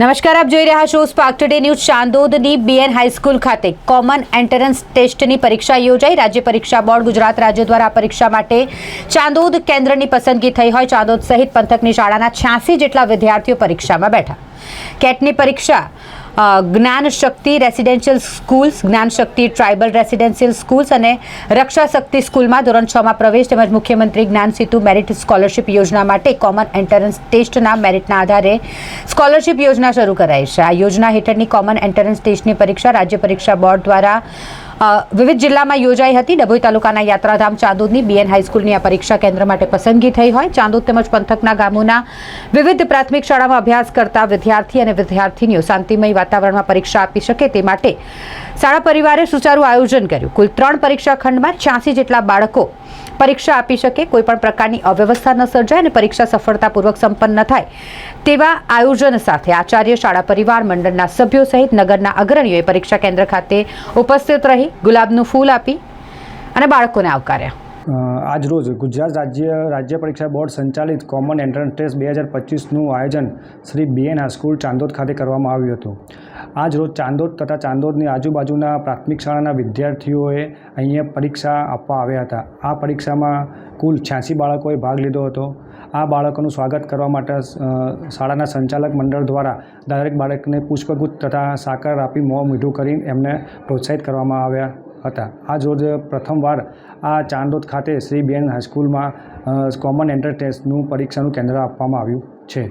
નમસ્કાર, આપ જોઈ રહ્યા છો સ્પાર્ક ટુડે ન્યૂઝ ચાંદોદની બીએન હાઈસ્કૂલ ખાતે. કોમન એન્ટ્રન્સ ટેસ્ટની પરીક્ષા યોજાઈ. રાજ્ય પરીક્ષા બોર્ડ ગુજરાત રાજ્ય દ્વારા પરીક્ષા માટે ચાંદોદ કેન્દ્રની પસંદગી થઈ હોય. ચાંદોદ સહિત પંથકની શાળાના છ્યાસી જેટલા વિદ્યાર્થીઓ પરીક્ષામાં બેઠા. કેટની પરીક્ષા જ્ઞાન શક્તિ રેસિડેન્શિયલ સ્કૂલ્સ જ્ઞાન શક્તિ ટ્રાઇબલ રેસિડેન્શિયલ સ્કૂલ્સ અને રક્ષા શક્તિ સ્કૂલમાં ધોરણ છમાં પ્રવેશ તેમજ મુખ્યમંત્રી જ્ઞાન સેતુ મેરિટ સ્કોલરશિપ યોજના માટે કોમન એન્ટ્રન્સ ટેસ્ટના મેરિટના આધારે સ્કોલરશિપ યોજના શરૂ કરાઈ છે. આ યોજના હેઠળની કોમન એન્ટ્રન્સ ટેસ્ટની પરીક્ષા રાજ્ય પરીક્ષા બોર્ડ દ્વારા વિવિધ જિલ્લામાં યોજાઈ હતી. ડભોઈ તાલુકાના યાત્રાધામ ચાંદોદની બીએન હાઈસ્કૂલની આ પરીક્ષા કેન્દ્ર માટે પસંદગી થઈ હોય. ચાંદોદ તેમજ પંથકના ગામોના વિવિધ પ્રાથમિક શાળામાં અભ્યાસ કરતા વિદ્યાર્થી અને વિદ્યાર્થીનીઓ શાંતિમય વાતાવરણમાં પરીક્ષા આપી શકે તે માટે શાળા પરિવારે સુચારું આયોજન કર્યું. કુલ ત્રણ પરીક્ષા ખંડમાં છ્યાસી જેટલા બાળકો પરીક્ષા આપી શકે, કોઈ પણ પ્રકારની અવ્યવસ્થા ન સર્જાય અને પરીક્ષા સફળતાપૂર્વક સંપન્ન થાય. તેવા આયોજન સાથે આચાર્ય શાળા પરિવાર મંડળના સભ્યો સહિત નગરના અગ્રણીઓએ પરીક્ષા કેન્દ્ર ખાતે ઉપસ્થિત રહી ગુલાબનું ફૂલ આપી અને બાળકોને આવકાર્યા. અ, આજ રોજ ગુજરાત રાજ્ય રાજ્ય પરીક્ષા બોર્ડ સંચાલિત કોમન એન્ટ્રન્સ ટેસ્ટ બે હજાર પચીસનું આયોજન શ્રી બીએન હાઈસ્કૂલ ચાંદોદ ખાતે કરવામાં આવ્યું હતું. આજરોજ ચાંદોદ તથા ચાંદોદની આજુબાજુના પ્રાથમિક શાળાના વિદ્યાર્થીઓએ અહીંયા પરીક્ષા આપવા આવ્યા હતા. આ પરીક્ષામાં કુલ છ્યાસી બાળકોએ ભાગ લીધો હતો. આ બાળકોનું સ્વાગત કરવા માટે શાળાના સંચાલક મંડળ દ્વારા દરેક બાળકને પુષ્પગુચ્છ તથા સાકર આપી મોં મીઠું કરી એમને પ્રોત્સાહિત કરવામાં આવ્યા. હતા. આજ રોજ પ્રથમવાર આ ચાંદોદ ખાતે શ્રી બેન હાઈસ્કૂલમાં કોમન એન્ટરટેન્સનું પરીક્ષાનું કેન્દ્ર આપવામાં આવ્યું છે.